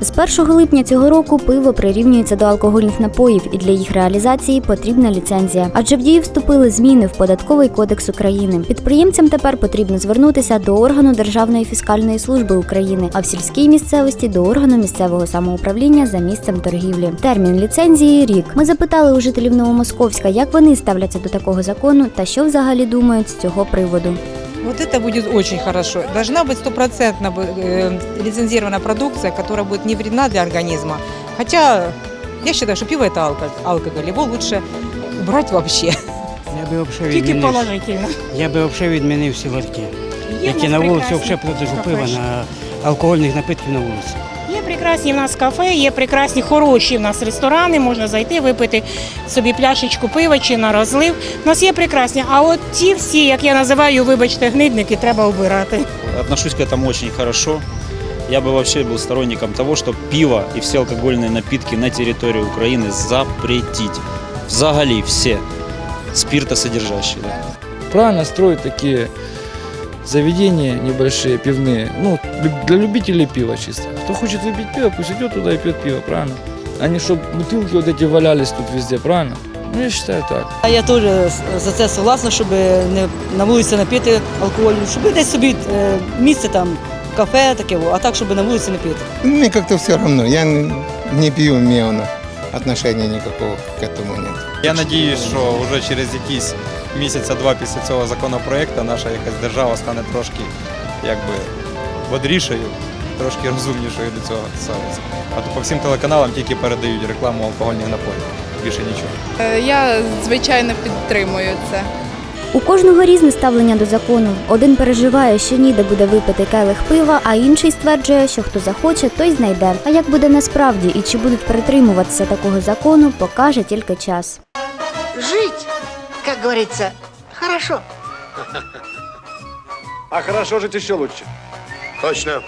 З 1 липня цього року пиво прирівнюється до алкогольних напоїв, і для їх реалізації потрібна ліцензія. Адже в дію вступили зміни в податковий кодекс України. Підприємцям тепер потрібно звернутися до органу Державної фіскальної служби України, а в сільській місцевості до органу місцевого самоуправління за місцем торгівлі. Термін ліцензії рік. Ми запитали у жителів Новомосковська, як вони ставляться до такого закону та що взагалі думають з цього приводу. Вот это будет очень хорошо. Должна быть стопроцентно э, лицензирована продукция, которая будет не вредна для организма. Хотя я считаю, что пиво это алко- алкоголь. Его лучше убрать вообще. Я би взагалі Тільки відмінив, положительно. я би взагалі відмінив всі ларки, Є в які нас на вулиці прекрасні взагалі продажу пива кафешки. на алкогольних напитків на вулиці. Є прекрасні в нас кафе, є прекрасні хороші в нас ресторани, можна зайти, випити собі пляшечку пива чи на розлив. У нас є прекрасні. А от ті всі, як я називаю, вибачте, гнидники, треба обирати. Отношусь к этому очень хорошо. Я бы вообще был сторонником того, чтобы пиво и все алкогольные напитки на территории Украины запретить. Взагали все спиртосодержащие. Да. правильно строить такие заведения небольшие, пивные. Ну, лю- для любителей пива чисто. Кто хочет выпить пиво, пусть идет туда и пьет пиво, правильно? А не чтобы бутылки вот эти валялись тут везде, правильно? Ну, я считаю так. А я теж за це согласна, щоб не на вулиці напити алкоголю, щоб десь собі е, місце там, кафе таке, во, а так, щоб на вулиці не пити. Мне как-то все равно. Я н- не пью меона. Отношения никакого к этому нет. Я надіюсь, що вже через якісь місяця-два після цього законопроекту наша якась держава стане трошки якби бодрішою, трошки розумнішою до цього ставиться. А то по всім телеканалам тільки передають рекламу алкогольних напоїв. Більше нічого. Е, Я звичайно підтримую це. У кожного різне ставлення до закону. Один переживає, що ніде буде випити келих пива, а інший стверджує, що хто захоче, той знайде. А як буде насправді і чи будуть притримуватися такого закону, покаже тільки час. Жить, как говорится, хорошо. А хорошо жить еще лучше. Точно.